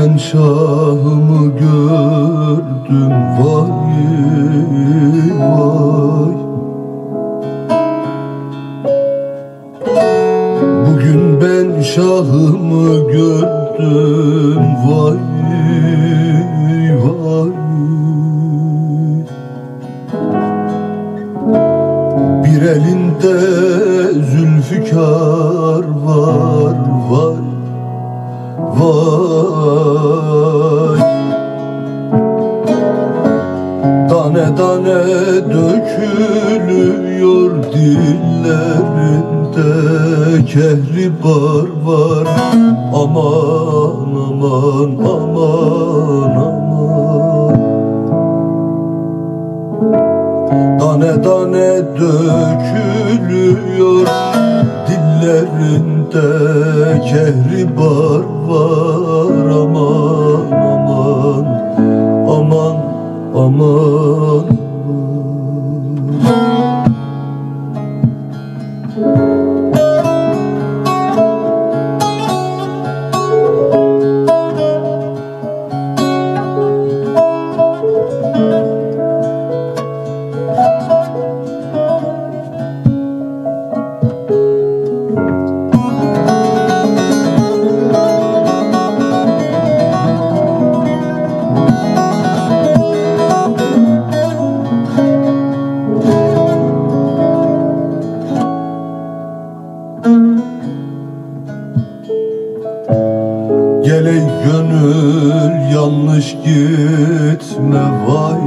Ben şahımı gördüm vay vay. Bugün ben şahımı gördüm vay vay. Bir elinde zülfikar Vay Tane tane dökülüyor dillerinde Kehribar var. Aman aman aman aman. Tane tane dökülüyor dillerinde kehribar var. Aman aman aman aman Gele gönül yanlış gitme vay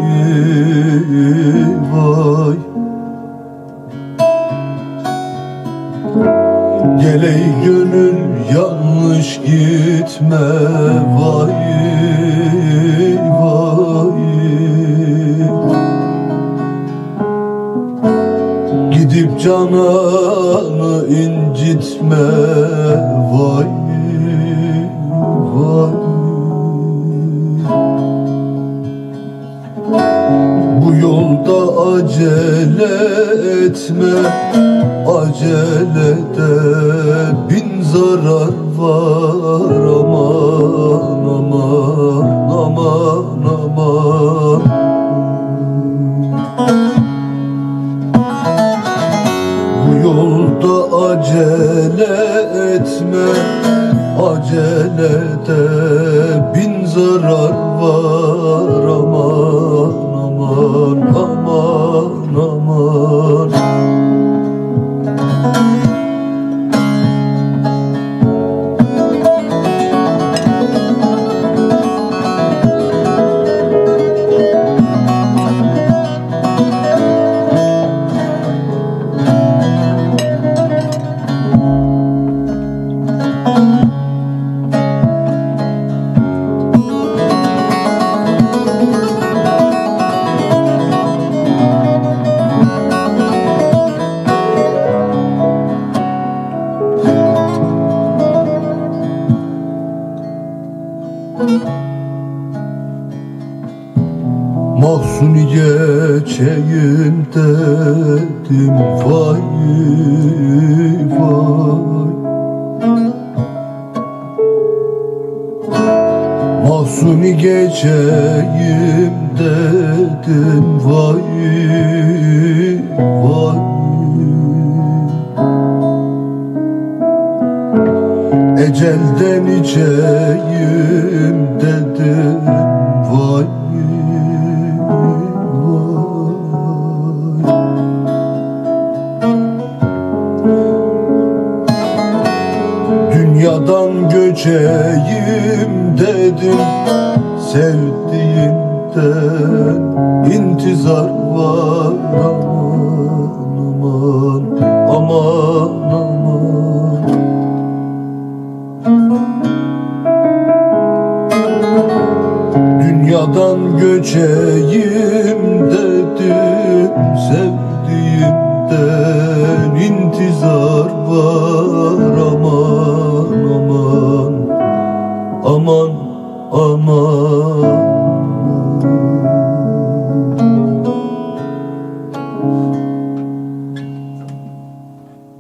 vay. Gele gönül yanlış gitme vay vay. Gidip cananı incitme etme Acelede. Bin zarar var aman aman aman aman. Yolda acele etme Acelede. Bin zarar var Aman aman aman Mahsuni geçeyim dedim vay vay. Mahsuni geçeyim dedim vay vay Ecelden içeyim dedim vay vay. Dünyadan göçeyim dedim Sevdiğimden intizar var Göçeyim dedim Sevdiğimden intizar var aman aman Aman aman